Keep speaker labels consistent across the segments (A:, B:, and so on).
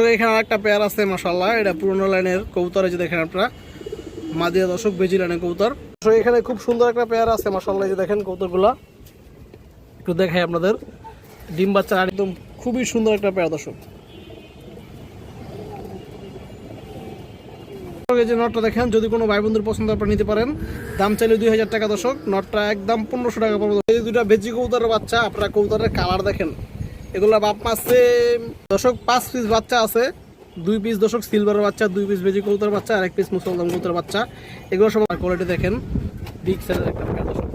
A: দর্শক, এখানে একটা পেয়ার আছে মাসাল্লাহ এটা পুরোনো লাইনের কবুতর যে দেখেন আপনারা। মাদিয়া দর্শক, বেজি লাইনের কবুতর। দর্শক, এখানে খুব সুন্দর একটা পেয়ার আছে মাসাল্লাহ যে দেখেন কবুতরগুলা। একটু দেখাই আপনাদের। ডিম বাচ্চা একদম খুবই সুন্দর একটা পেয়ার দর্শক। যে নটটা দেখেন, যদি কোনো ভাই বন্ধুর পছন্দ, আপনারা নিতে পারেন। দাম চাইলে দুই হাজার টাকা, দর্শক। নটটা একদম পনেরোশো টাকা পড়বে দুটা বেজি কবুতরের বাচ্চা, আপনারা কবুতরের কালার দেখেন। এগুলো বাপ মাসে দশক পাঁচ পিস বাচ্চা আছে। দুই পিস দশক সিলভারের বাচ্চা, দুই পিস বেজি কবুতরের বাচ্চা, আর এক পিস মুসলমান কবুতরের বাচ্চা। এগুলো সব কোয়ালিটি দেখেন। বিগ সাইজের একটা দর্শক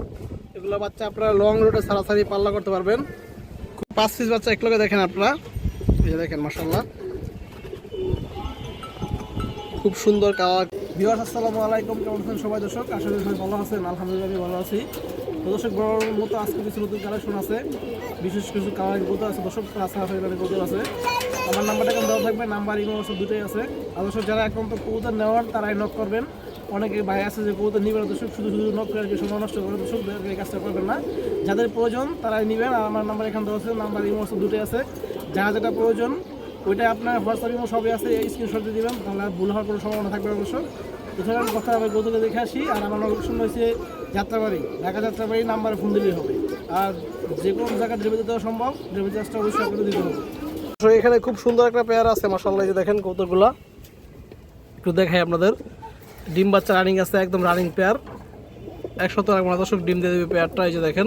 A: এগুলো বাচ্চা আপনারা লং রুটে সারাসারি পাল্লা করতে পারবেন। পাঁচ পিস বাচ্চা এক একলগে দেখেন আপনারা। এই দেখেন মাসাল্লাহ খুব সুন্দর কালার ভিউয়ার্স আসসালামু আলাইকুম। কেমন আছেন সবাই দর্শক? আশা করি ভালো আছেন। আলহামদুলিল্লাহ ভালো আছি। দর্শক বড় মতো আজকে কিছু নতুন কালেকশন আছে। বিশেষ কিছু কালার গোতো আছে, দর্শক আছে গোতো আছে। আমার নাম্বারটা এখন দেওয়া থাকবে, নাম্বার ইমো দুটোই আছে। আর দর্শক যারা এখন তো কবুতর নেওয়ার, তারাই নক করবেন। অনেকে ভাই আছে যে কবুতর নিবেন দর্শক শুধু শুধু নক করে আর সময় নষ্ট করে, দর্শক এই কাজটা করবেন না। যাদের প্রয়োজন, তারাই নেবেন। আর আমার নাম্বার এখানে দেওয়া আছে, নাম্বার ইমো দুটোই আছে। যারা যেটা প্রয়োজন, ওইটা আপনার হোয়াটসঅ্যাপ ইমো সবই আছে, এই স্ক্রিনশট দিয়ে দিবেন। তাহলে ভুল হওয়ার কোনো সম্ভাবনা থাকবে না অবশ্য এছাড়া আমি কথা হবে গতকে দেখে আসি। আর আমার লোকেশন রয়েছে যাত্রাবাড়ি, ঢাকা যাত্রাবাড়ি নাম্বারে ফোন দিলেই হবে। আর যে কোনো জায়গায় ডেলিভারি দেওয়া সম্ভব ডেলিভারি চার্জটা অবশ্যই আপনাকে দিতে হবে। এখানে খুব সুন্দর একটা পেয়ার আছে মাসাল্লাহ যে দেখেন কৌতরগুলা একটু দেখাই আপনাদের। ডিম বাচ্চা রানিং আছে, একদম রানিং পেয়ার একশত এক দর্শক ডিম দিয়ে দেবে পেয়ারটা, এই যে দেখেন।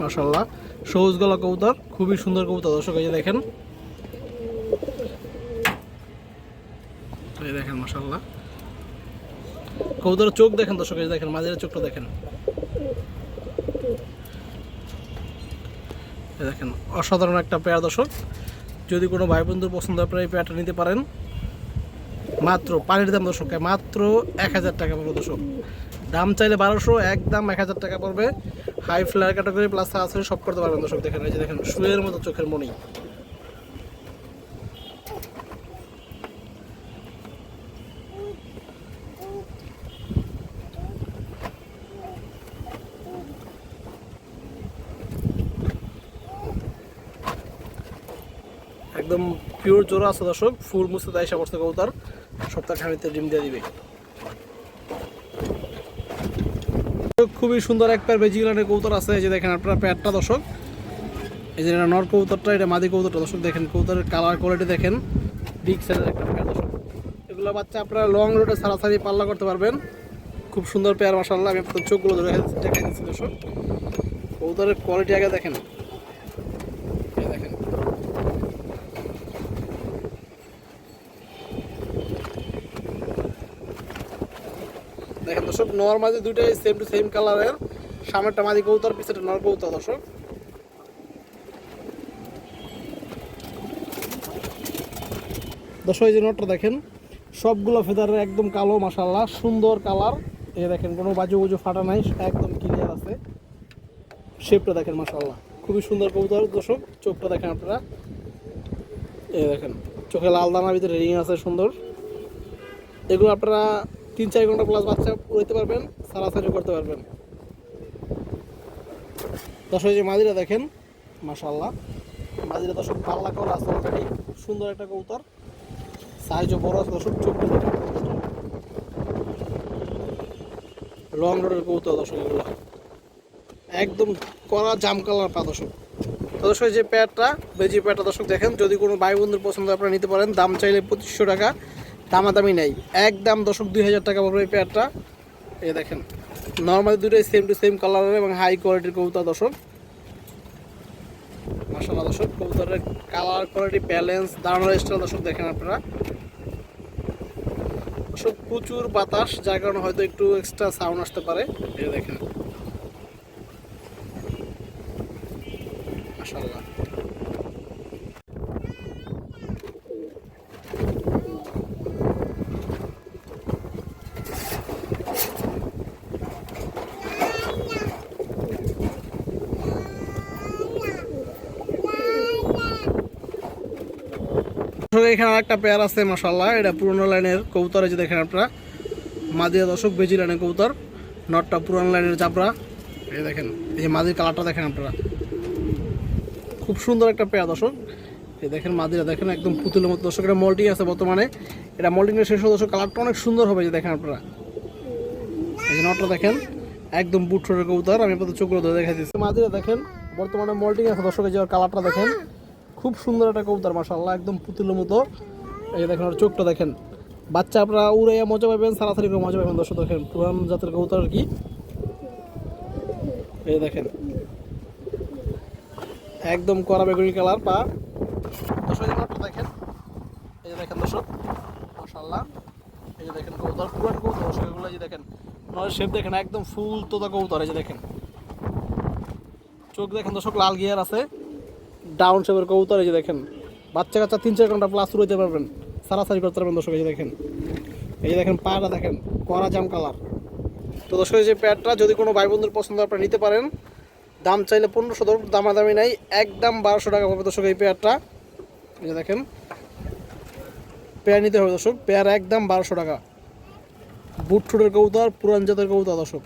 A: মাসাল্লাহ সবুজ গলা কবুতর, খুবই সুন্দর কবুতর, দর্শক, এই যে দেখেন। এই দেখেন মাসাল্লাহ কবুতরের চোখ দেখেন দর্শক দেখেন, মাঝের চোখটা দেখেন। দেখেন, অসাধারণ একটা পেয়ার দর্শক। যদি কোনো ভাই বন্ধুর পছন্দ আপনারা এই পেয়ারটা নিতে পারেন। মাত্র পানির দাম দর্শক মাত্র এক হাজার টাকা পড়বে দর্শক। দাম চাইলে বারোশো, একদম এক হাজার টাকা পড়বে। হাই ফ্লেয়ার ক্যাটাগরি প্লাস আছে, সব করতে পারবেন দর্শক। দেখেন, এই যে দেখেন, শুয়ের মতো চোখের মনি একদম পিওর জোড়া আছে দর্শক ফুল মুছে দেয় সমস্ত কবুতর। সপ্তাহ খানিতে ডিম দিয়ে দিবে। খুবই সুন্দর এক পেয়ার বেজিগুলানের কবুতর আছে। এই যে দেখেন আপনারা পেয়ারটা দর্শক। এই যে এটা নর কবুতরটা, এটা মাদি কবুতরটা। দর্শক, দেখেন কবুতরের কালার কোয়ালিটি দেখেন। বিগ সাইজের একটা পেয়ার দর্শক। এগুলো বাচ্চা আপনারা লং রোডে সারাসারি পাল্লা করতে পারবেন। খুব সুন্দর পেয়ার মাসাল্লাহ আমি আপনার চোখগুলো ধরে দেখাই দিচ্ছি দর্শক। কবুতরের কোয়ালিটি আগে দেখেন এই দেখেন দেখেন দর্শক নর মাঝে দুইটাই সেম টু সেম কালারের সামনেরটা মাঝি কৌতর পিছনে নর কৌতর দর্শক। দর্শক, এই যে নটটা দেখেন, সবগুলো ফেদারের একদম কালো মাসাল্লাহ সুন্দর কালার এ দেখেন, কোনো বাজু বুজু ফাটা নাই, একদম ক্লিয়ার আছে। শেপটা দেখেন মাসাল্লাহ খুবই সুন্দর কবুতর। দর্শক, চোখটা দেখেন আপনারা। এ দেখেন, চোখে লাল দানার ভিতরে রিং আছে, সুন্দর। এগুলো আপনারা তিন চার ঘণ্টা প্লাস বাচ্চা উড়াইতে পারবেন, সারাসারি করতে পারবেন। দর্শক যে মাদিরা দেখেন মাশাল্লাহ মাদিরা দর্শক, পাল্লা কল আছে অলরেডি সুন্দর একটা কবুতর। সাইজও বড় আছে দর্শক চোখ লং রোডের কবুতর। দর্শক এগুলো। একদম কড়া জাম কালার পা দর্শক। দর্শক যে প্যাডটা বেজি প্যাডটা দর্শক দেখেন, যদি কোনো ভাই বন্ধুর পছন্দ আপনারা নিতে পারেন। দাম চাইলে পঁচিশশো টাকা। দামাদামি নেই। একদম দশক দুই হাজার টাকা পড়বে এই পেয়ারটা এই দেখেন নর্মালি দুটোই সেম টু সেম কালারের এবং হাই কোয়ালিটির কবুতর দর্শক। মাসাল্লাহ দর্শক, কবুতরের কালার কোয়ালিটি ব্যালেন্স দাঁড়ানোর স্টাইল দর্শক দেখেন আপনারা। দর্শক, প্রচুর বাতাস, যার কারণে হয়তো একটু এক্সট্রা সাউন্ড আসতে পারে। এই দেখেন মাসাল্লাহ এখানে একটা পেয়ার আছে মাসাল্লাহ এটা পুরোনো লাইনের কবুতর যে দেখেন আপনারা। মাদিয়া দর্শক, বেজি লাইনের কবুতর, নটটা পুরোনো লাইনের চাপড়া এই দেখেন, এই মাদির কালারটা দেখেন আপনারা। খুব সুন্দর একটা পেয়ার দর্শক। এই দেখেন মাদিরা, দেখেন একদম পুতুলের মতো। দর্শক, এটা মল্টিং আছে বর্তমানে। এটা মল্টিংয়ের শেষ দর্শক কালারটা অনেক সুন্দর হবে যে দেখেন আপনারা। এই নটটা দেখেন, একদম বুট কবুতর। আমি আপনাদের চোখগুলো দেখাই দিচ্ছি। মাদিরা, দেখেন, বর্তমানে মল্টিং আছে দর্শকের যে কালারটা দেখেন। খুব সুন্দর একটা কবুতর মাসাল্লাহ একদম পুতুলের মতো। এই দেখেন ওর চোখটা দেখেন। বাচ্চা আপনারা উড়াইয়া মজা পাবেন, সারাসারি করে মজা পাবেন। দর্শক দেখেন, পুরান জাতের কবুতর আর কি। এই দেখেন। একদম কড়া বেগুনি কালার, পা। দর্শক দেখেন। এই দেখেন দর্শক মাসাল্লাহ এই যে দেখেন কবুতর, পুরান কবুতর, দর্শক, এগুলো যে দেখেন। নয় শেপ দেখেন, একদম ফুল তোতা কবুতর, এই যে দেখেন। চোখ দেখেন দর্শক, লাল গিয়ার আছে। ডাউন শেপের কবুতর এই যে দেখেন। বাচ্চা কাচ্চা তিন চার ঘণ্টা প্লাস রইতে পারবেন। সারাসারি করতে পারবেন দর্শক, এই যে দেখেন। এই যে দেখেন পাটা দেখেন, কড়া জাম কালার তো দর্শক, এই যে প্যাডটা যদি কোনো ভাই বন্ধুর পছন্দ আপনারা নিতে পারেন। দাম চাইলে পনেরোশো দামাদামি নাই, একদম বারোশো টাকা পাবে দর্শক, এই পেয়ারটা এই যে দেখেন পেয়ার নিতে হবে দর্শক পেয়ার একদম বারোশো টাকা। বুট ঠুটের কবুতর, পুরান জাতের কবুতর দর্শক।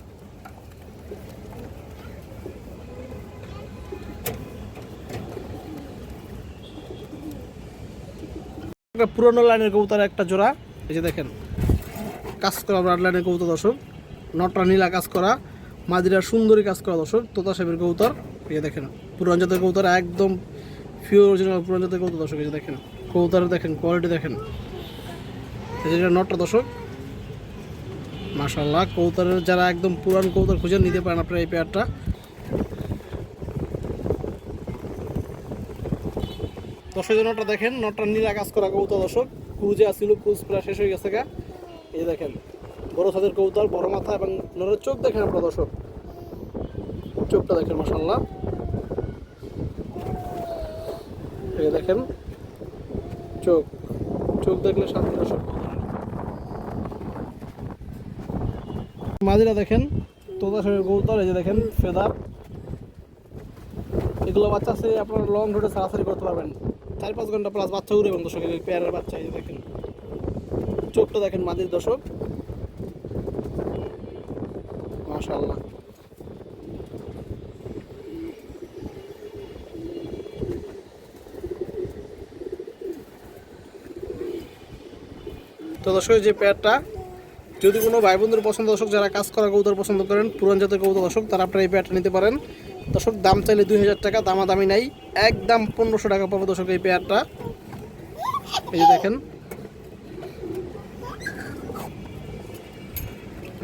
A: একটা পুরনো লাইনের কবুতর, একটা জোড়া। এই যে দেখেন, কাজ করা ব্রাড লাইনের কবুতর দর্শক। নটটা নীলা কাজ করা মাদিরা সুন্দরী কাজ করা দর্শক, তোতা সাহেবের কবুতর। এই যে দেখেন, পুরান জাতের কবুতর, একদম পিওর অরিজিনাল পুরান জাতের কবুতর দর্শক, এই যে দেখেন। কবুতর দেখেন কোয়ালিটি দেখেন। এই যে নটটা দর্শক। মাশাল্লাহ কবুতরের যারা একদম পুরান কবুতর খুঁজে নিতে পারেন আপনারা এই পেয়ারটা দর্শক যে নটটা দেখেন, নটটা নীলা কাজ করা কবুতর দর্শক। ক্রুজে আসছিল ক্রুজ প্রায় শেষ হয়ে গেছে গা। এই দেখেন, বড় সাদের কবুতর, বড় মাথা এবং নরের চোখ দেখেন আপনারা দর্শক। চোখটা দেখেন মাসাল্লাহ এই দেখেন, চোখ। চোখ দেখলে সামনে দর্শক। মাঝিরা দেখেন, তোতা শরীর কবুতর, এই যে দেখেন, ফেদার। এগুলো বাচ্চা আছে, আপনার লং রুটে সারাসারি করতে পারবেন। চার পাঁচ ঘণ্টা প্লাস বাচ্চা উড়ে এবং দর্শক পেয়ারের বাচ্চা, এই দেখেন। চোখটা দেখেন মাদির দর্শক। মাশাআল্লাহ। তো দর্শক যে পেয়ারটা যদি কোনো ভাই বন্ধুর পছন্দ, দর্শক যারা কাজ করা কবুতর পছন্দ করেন, পুরান জাতের কবুতর, দর্শক, তারা আপনারা এই পেয়ারটা নিতে পারেন। দর্শক, দাম চাইলে দুই হাজার টাকা, দামাদামি নাই, একদম পনেরোশো টাকা পাবো দর্শক এই পেয়ারটা। এই দেখেন।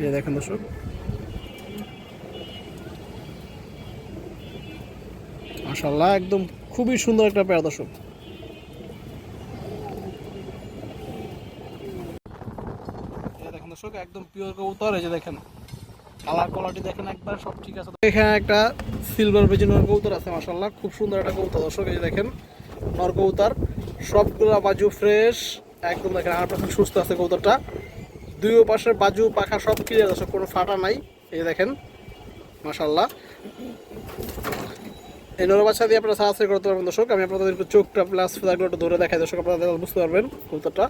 A: এই দেখেন দর্শক। মাশাল্লাহ একদম খুবই সুন্দর একটা পেয়ার দর্শক এই যে দেখেন দর্শক একদম পিওর কবুতর, এই যে দেখেন কালার কোয়ালিটি দেখেন একবার, সব ঠিক আছে। এখানে একটা সিলভার বেজিনোর কবুতর আছে খুব সুন্দর একটা কবুতর, দর্শক, এই যে দেখেন, নর কবুতর, সবগুলো বাজু ফ্রেশ একদম দেখেন সুস্থ আছে কবুতরটা। দুই পাশের বাজু, পাখা সব ক্লিয়ার দর্শক, কোনো ফাটা নাই, এই দেখেন মাশাল্লাহ এই নর বাচ্চা দিয়ে আপনারা সাহায্য করতে পারবেন, দর্শক, আমি আপনাদের চোখটা প্লাস ফেদারগুলো ধরে দেখাই, দর্শক, আপনারা বুঝতে পারবেন কবুতরটা।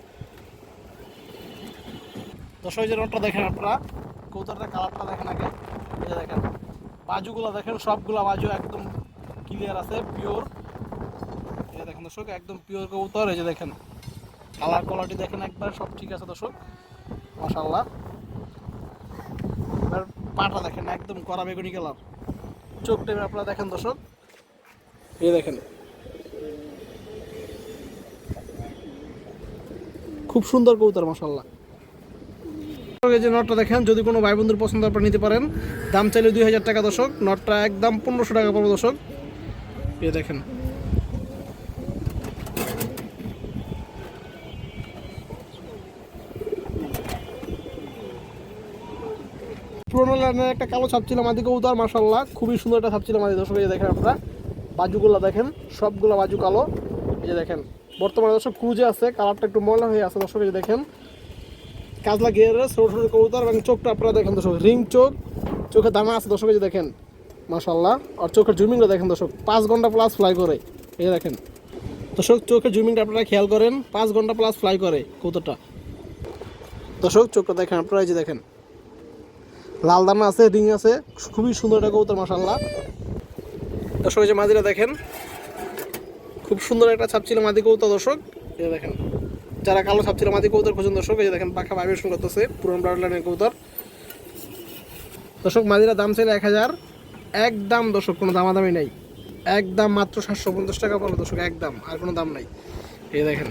A: এই যে নটটা দেখেন আপনারা কবুতরটা কালারটা দেখেন আগে। এই দেখেন, বাজুগুলো দেখেন, সবগুলো বাজু একদম ক্লিয়ার আছে পিওর এই দেখেন দর্শক, একদম পিওর কবুতর। এই যে দেখেন কালার কোয়ালিটি দেখেন একবার, সব ঠিক আছে দর্শক। মাশাল্লাহ এবার পাটা দেখেন, একদম কড়া বেগুনি কালার চোখটা এবার আপনারা দেখেন দর্শক। এই দেখেন। খুব সুন্দর কবুতর মাশাল্লাহ এই যে নটটা দেখেন, যদি কোনো ভাই বন্ধুর পছন্দ আপনারা নিতে পারেন, দাম চাইলে দুই হাজার টাকা দর্শক, নটটা একদম পনেরোশো টাকা পড়বে দর্শক। এই দেখেন। পুরোনো লাইনের একটা কালো ছাপ ছিল মাদি কবুতর মাসাল্লাহ খুবই সুন্দর একটা ছাপ ছিল মাদি দর্শক, এই দেখেন আপনারা। বাজুগুলো দেখেন, সবগুলো বাজু কালো। এই যে দেখেন, বর্তমানে দর্শক ক্রুজে আছে, কালারটা একটু ময়লা হয়ে আছে দর্শক, এই দেখেন। কাজলা গিয়ারে ছোট ছোট কবুতর এবং চোখটা আপনারা দেখেন দর্শক, রিং চোখ, চোখে দামা আছে দর্শক যে দেখেন মাশাল্লাহ আর চোখের জুমিংটা দেখেন দর্শক, পাঁচ ঘণ্টা প্লাস ফ্লাই করে, এই দেখেন। দর্শক, চোখের জুমিংটা আপনারা খেয়াল করেন, পাঁচ ঘণ্টা প্লাস ফ্লাই করে কবুতরটা। দর্শক, চোখটা দেখেন আপনারা, এই যে দেখেন, লাল দানা আছে, রিং আছে, খুবই সুন্দর একটা কবুতর মাশাল্লাহ দর্শক যে মাদিরা দেখেন, খুব সুন্দর একটা ছাপছিল মাদি কৌতা দর্শক, এই দেখেন। যারা কালো ছাপছিল মাদি কৌতার খোঁজেন দর্শক এই দেখেন পাখা ভাইব্রেশন করতেছে, পুরনো ব্লাড লাইনের কৌতার দর্শক, মাদিরা দাম ছিল এক হাজার, একদম দর্শক, কোনো দামাদামি নাই। একদম মাত্র সাতশো পঞ্চাশ টাকা পড়ল দর্শক, একদম, আর কোনো দাম নাই। এই দেখেন।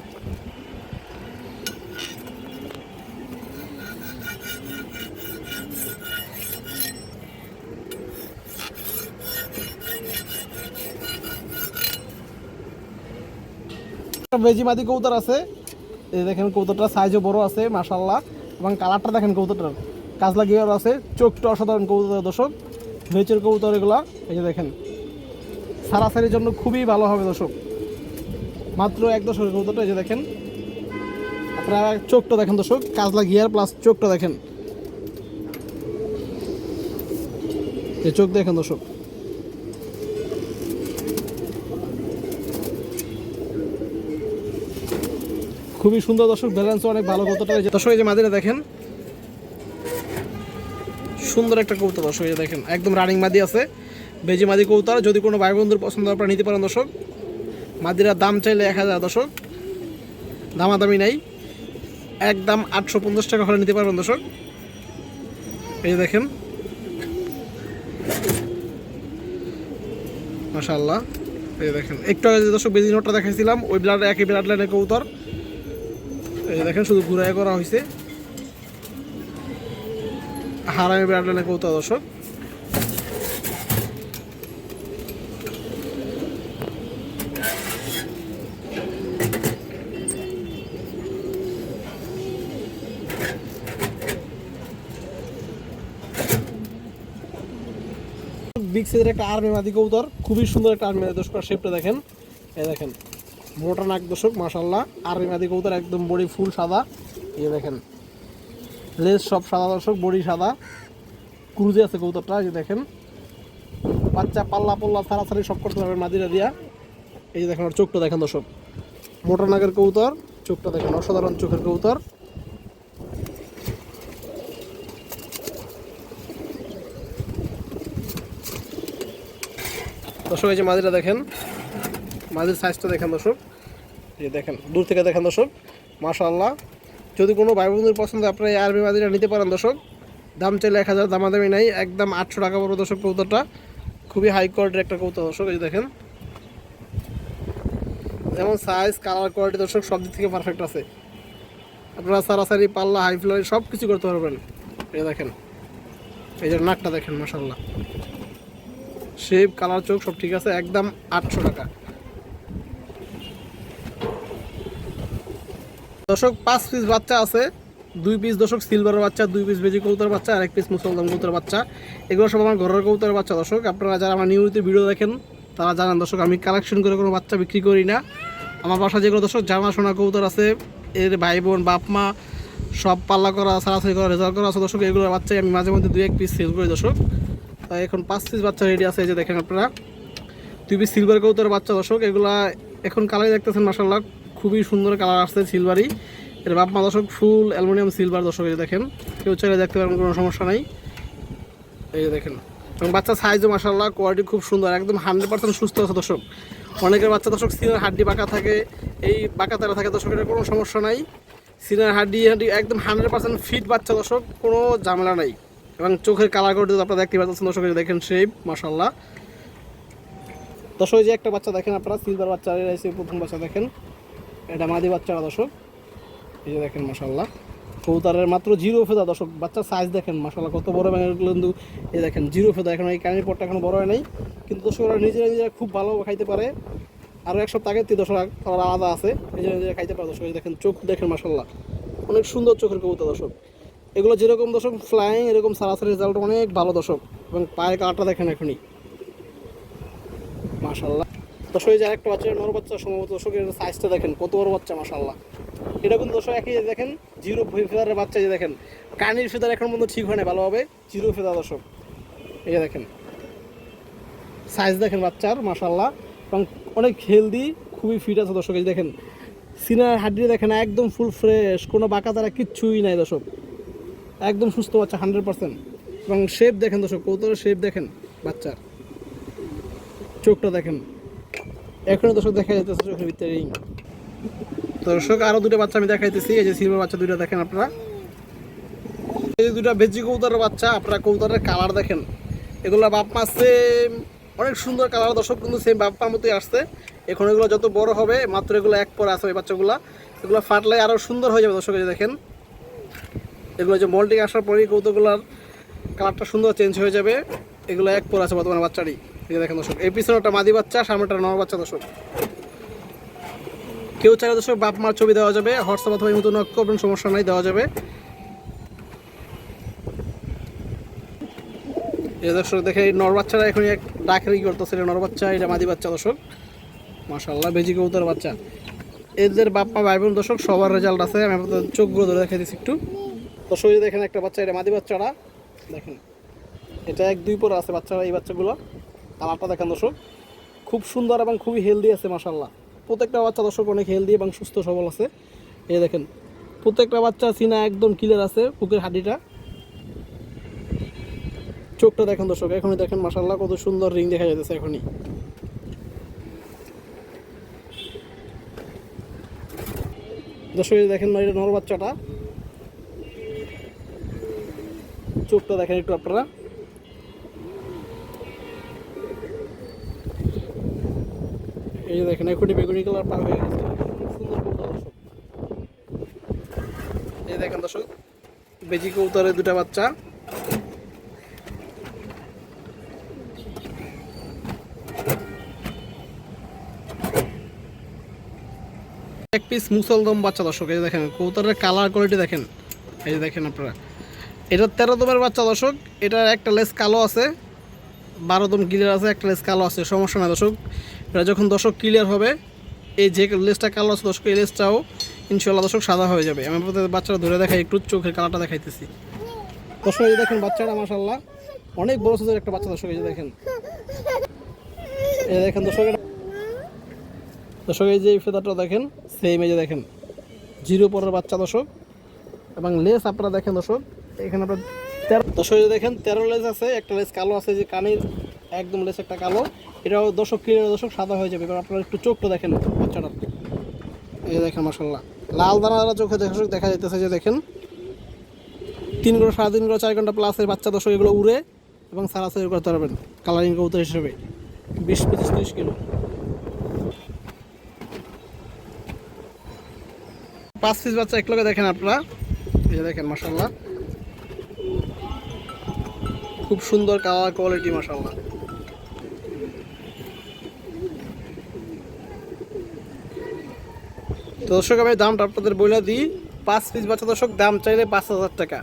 A: বেজি মাদি কৌতার আছে। দেখেন কৌতারটা সাইজও বড় আছে মাশাল্লাহ এবং কালারটা দেখেন কৌতারটার কাজলা গিয়ার আছে, চোখটা অসাধারণ কৌতার দর্শক। নেচের কৌতার এগুলা, এই যে দেখেন। সারাসারির জন্য খুবই ভালো হবে, দর্শক। মাত্র এক দশকের কৌতারটা এই যে দেখেন। আপনারা চোখটা দেখেন, দর্শক। কাজলা গিয়ার প্লাস চোখটা দেখেন। এই চোখ দেখেন, দর্শক। খুবই সুন্দর, দর্শক ব্যালেন্স অনেক ভালো কৌতাটা এই যে দর্শক, এই যে মাদিরা দেখেন, সুন্দর একটা কৌতা দর্শক, এই যে দেখেন, একদম রানিং মাদি আছে, বেজি মাদি কৌতার যদি কোনো ভাই বন্ধুর পছন্দ আপনারা নিতে পারেন, দর্শক। মাদিরার দাম চাইলে এক হাজার, দর্শক। দামাদামি নাই, একদম আটশো পঞ্চাশ টাকা হলে নিতে পারবেন, দর্শক। এই যে দেখেন মাশাল্লাহ এই দেখেন, একটু আগে দর্শক, বেজি নোটটা দেখাইছিলাম, ওই ব্লাড একই ব্লাড লাইনের কৌতর দেখেন, শুধু ঘুরাই করা হয়েছে হারামি লাইনের কৌতর দর্শক। বিগ সাইজের একটা আর্মি মাদি কৌতর খুবই সুন্দর একটা আর্মি দর্শক শেপটা দেখেন। এই দেখেন। মোটা নাক দর্শক মাসাল্লাহ আর্মি মাদি কৌতর একদম বডি ফুল সাদা। এই দেখেন, লেজ সব সাদা দর্শক, বডি সাদা। ক্রুজে আছে কৌতরটা এই দেখেন। বাচ্চা পাল্লা পাল্লা ছাড়াছাড়ি সব করতে পারবেন মাদিরা দিয়া। এই যে দেখেন, ওর চোখটা দেখেন দর্শক। মোটা নাকের কৌতর চোখটা দেখেন অসাধারণ চোখের কৌতর দর্শক, এই যে মাদিরা দেখেন মাদির সাইজটা দেখেন দর্শক। এই দেখেন, দূর থেকে দেখেন দর্শক। মাশাআল্লাহ। যদি কোনো ভাই বন্ধুর পছন্দ, আপনারা এই আরবি মাদিরা নিতে পারেন দর্শক। দাম চাইলে এক হাজার, দামাদামি নাই। একদম আটশো টাকা পড়ো দর্শক কৌতরটা খুবই হাই কোয়ালিটির একটা কৌতর দর্শক, এই দেখেন। যেমন সাইজ কালার কোয়ালিটি দর্শক, সব দিক থেকে পারফেক্ট আছে। আপনারা সারাসারি, পাল্লা হাই ফ্লাই সব কিছু করতে পারবেন। এই দেখেন। এই যে নাকটা দেখেন মাশাল্লাহ শেপ কালার চোখ, সব ঠিক আছে। একদম আটশো টাকা। দর্শক, পাঁচ পিস বাচ্চা আছে। দুই পিস দর্শক সিলভারের বাচ্চা, দুই পিস বেজি কৌতার বাচ্চা, আর এক পিস মুসলমান কৌতার বাচ্চা। এগুলো সব আমার ঘরের কৌতার বাচ্চা দর্শক। আপনারা যারা আমার নিয়মিত ভিডিও দেখেন, তারা জানেন দর্শক, আমি কালেকশন করে কোনো বাচ্চা বিক্রি করি না। আমার বাসা যেগুলো দর্শক জানাশোনা কৌতার আছে, এর ভাই বোন বাপ মা সব পাল্লা করা সারাসারি করা, রেজাল্ট করা আছে দর্শক। এগুলোর বাচ্চাই আমি মাঝে মধ্যে দুই এক পিস সেল করি দর্শক। তাই এখন পাঁচ পিস বাচ্চা রেডি আছে, এই যে দেখেন আপনারা। দুই পিস সিলভার কৌতার বাচ্চা দর্শক, এগুলা এখন কালার দেখতেছেন মাসাল্লাহ খুবই সুন্দর কালার আসছে সিলভারই এর বাপ মা দর্শক ফুল অ্যালুমিনিয়াম সিলভার দর্শক, এই দেখেন। কেউ চাইলে দেখতে পারেন কোনো সমস্যা নাই। এই দেখেন। এবং বাচ্চার সাইজও মাসাল্লাহ কোয়ালিটি খুব সুন্দর, একদম হান্ড্রেড পার্সেন্ট সুস্থ আছে দর্শক। অনেকের বাচ্চা দর্শক সিনের হাড্ডি বাঁকা থাকে, এই বাঁকা তারা থাকে দর্শক, এটা কোনো সমস্যা নাই। সিনের হাড্ডি হাড্ডি একদম হান্ড্রেড পার্সেন্ট ফিট বাচ্চা দর্শক, কোনো ঝামেলা নাই। এবং চোখের কালার করে আপনারা দেখতে পাচ্ছেন দর্শক দেখেন শেপ মাসাল্লাহ দর্শক যে একটা বাচ্চা দেখেন আপনারা সিলভার বাচ্চা প্রথম বাচ্চা দেখেন। এটা মাদি বাচ্চারা দর্শক। এই যে দেখেন মাসাল্লাহ কৌতারের মাত্র জিরো ফেদা। দর্শক, বাচ্চার সাইজ দেখেন মাসাল্লাহ কত বড় ব্যাঙের কিন্তু এই দেখেন, জিরো ফেদা। এখন এই কানের পরটা এখন বড় হয় নাই। কিন্তু দর্শক, ওরা নিজেরা নিজেরা খুব ভালো খাইতে পারে। আরও এক সপ্তাহ থেকে দর্শক ওরা আলাদা আছে। নিজেরা নিজেরা খাইতে পারে। দর্শক দেখেন, চোখ দেখেন মাসাল্লাহ অনেক সুন্দর চোখের কবুতর দর্শক। এগুলো যেরকম দর্শক ফ্লাইং এরকম সারাসারি রেজাল্ট অনেক ভালো দর্শক। এবং পায়ের কালারটা দেখেন এখনই। মাশাল্লাহ দর্শক এই যে একটা বাচ্চা, নর বাচ্চা, সম্ভবত দর্শকের সাইজটা দেখেন, কত বড় বাচ্চা মাশাল্লাহ এটা কিন্তু দর্শক একই দেখেন, জিরো ফেদারের বাচ্চা যে দেখেন, কানির ফেদার এখন পর্যন্ত ঠিক হয় না ভালোভাবে, জিরো ফেদার দর্শক। এই যে দেখেন সাইজ দেখেন বাচ্চার মাশাল্লাহ এবং অনেক হেলদি খুবই ফিট আছে দর্শক, এই দেখেন, সিনার হাড্ডি দেখেন, একদম ফুল ফ্রেশ কোনো বাঁকা তারা কিচ্ছুই নাই দর্শক। একদম সুস্থ বাচ্চা হান্ড্রেড পার্সেন্ট এবং শেপ দেখেন দর্শক কৌতরের শেপ দেখেন বাচ্চার। চোখটা দেখেন। এখনও দর্শক দেখা যাইতেছে চোখের ভিতরে দর্শক, আরও দুটো বাচ্চা আমি দেখাইতেছি, এই যে সিলভার বাচ্চা দুটো দেখেন আপনারা। এই যে দুটো ভেজি কবুতরের বাচ্চা, আপনারা কবুতরের কালার দেখেন। এগুলো বাপ মা সেম অনেক সুন্দর কালার, দর্শক কিন্তু সেম বাপ মার মতোই আসছে। এখন এগুলো যত বড় হবে, মাত্র এগুলো এক পর ওই বাচ্চাগুলো। এগুলো ফাটলে আরও সুন্দর হয়ে যাবে, দর্শক দেখেন। এগুলো যে মল্টিং আসার পরেই কৌতুকগুলোর কালারটা সুন্দর চেঞ্জ হয়ে যাবে। এগুলো এক পর আছে বর্তমানে বাচ্চারই। এই দেখেন দর্শক, এই পিছনে একটা মাদি বাচ্চা সামনেটা নর বাচ্চা দর্শক। কেউ চাইলে দর্শক বাপ মার ছবি দেওয়া যাবে, হোয়াটসঅ্যাপ অথবা মতো নক করবেন সমস্যা নাই, দেওয়া যাবে। এই দর্শক দেখে এই নর বাচ্চারা এখন এক ডাকের করতেছে নর বাচ্চা এটা মাদি বাচ্চা দর্শক। মাশাল্লাহ বেজি কবুতর বাচ্চা। এদের বাপ মা, ভাই বোন দর্শক, সবার রেজাল্ট আছে, আমি আপনাদের চোখগুলো ধরে দেখাই দিচ্ছি একটু। দর্শক দেখেন একটা বাচ্চা, এটা মাদি বাচ্চারা দেখেন, এটা এক, দুই পরে আছে বাচ্চারা, এই বাচ্চাগুলো। কালারটা দেখেন দর্শক, খুব সুন্দর এবং খুবই হেলদি আছে মাশাল্লাহ প্রত্যেকটা বাচ্চা দর্শক অনেক হেলদি এবং সুস্থ, সবল আছে। এই দেখেন, প্রত্যেকটা বাচ্চা সিনা একদম ক্লিয়ার আছে, বুকের হাড্ডিটা চোখটা দেখেন দর্শক, এখনই দেখেন মাশাল্লাহ কত সুন্দর রিং দেখা যাইতেছে এখনই। দর্শক দেখেন এটা নর বাচ্চাটা। চোখটা দেখেন একটু আপনারা। এই যে দেখেন, এখনই বেগুনি কালার পার হয়ে গেছে। খুব সুন্দর এই দেখেন দর্শক, বেজি কবুতরের দুটা বাচ্চা। এক পিস মুসলদম বাচ্চা দর্শক, এই দেখেন, কবুতরের কালার কোয়ালিটি দেখেন। এই যে দেখেন আপনারা। এটা তেরো দমের বাচ্চা দর্শক, এটার একটা লেস কালো আছে, বারো দম গিলের আছে, একটা লেস কালো আছে, সমস্যা না দর্শক। এটা যখন দর্শক ক্লিয়ার হবে, এই যে লেসটা কালো আছে দর্শক, এই লেসটাও ইনশাল্লাহ দর্শক সাদা হয়ে যাবে। আমি আপনাদের বাচ্চারা ধরে দেখাই, একটু চোখের কালারটা দেখাইতেছি। দর্শক, এই দেখেন বাচ্চারা মাসাল্লাহ অনেক বড় সাইজের একটা বাচ্চা দর্শক, এই যে দেখেন। এই দেখেন দর্শক দর্শক, এই যে ফেদারটা দেখেন সেম এই যে দেখেন। জিরো পরের বাচ্চা দর্শক। এবং লেস আপনারা দেখেন দর্শক, এখানে আপনার তেরো দর্শক দেখেন, তেরো লেস আছে, একটা লেস কালো আছে যে কানের একদম লেস একটা কালো। এটাও দর্শক কিনে দর্শক সাদা হয়ে যাবে এবার আপনারা একটু চোখটা দেখেন বাচ্চাটার এই দেখেন মাসাল্লাহ লাল দানা চোখে দর্শক দেখা যাইতেছে যে দেখেন, তিন ঘণ্টা, সাড়ে তিন ঘণ্টা, চার ঘণ্টা প্লাসের বাচ্চা দর্শক এগুলো উড়ে এবং সারাসারি করতে পারবেন কালারিং কবুতর হিসেবে। বিশ পঁচিশ, তিরিশ কিলো। পাঁচ পিস বাচ্চা এক লগে দেখেন আপনারা। এই দেখেন মাসাল্লাহ খুব সুন্দর কালার কোয়ালিটি মাসাল্লাহ তো দর্শক, আমি দামটা আপনাদের বলে দিই। পাঁচ পিস বাচ্চা দর্শক, দাম চাইলে পাঁচ হাজার টাকা।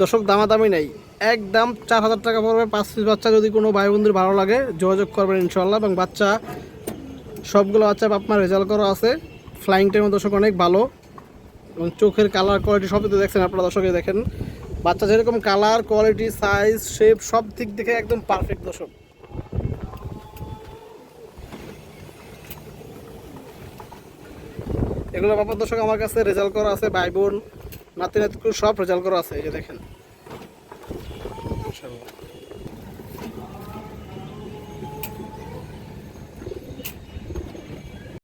A: দর্শক, দামাদামি নাই। একদম চার হাজার টাকা পড়বে। পাঁচ পিস বাচ্চা যদি কোনো ভাই বন্ধুর ভালো লাগে, যোগাযোগ করবেন ইনশাল্লাহ এবং বাচ্চা, সবগুলো বাচ্চা আপনার রেজাল্ট করা আছে। ফ্লাইং টাইম দর্শক অনেক ভালো। এবং চোখের কালার কোয়ালিটি সবই তো দেখছেন আপনারা দর্শকে দেখেন। বাচ্চা যেরকম কালার কোয়ালিটি সাইজ শেপ সব দিক দেখে একদম পারফেক্ট দর্শক। এগুলো বাবা দর্শক আমার কাছে রেজাল্ট করা আছে, ভাই বোন নাতি নাতি সব রেজাল্ট করা আছে, এই যে দেখেন।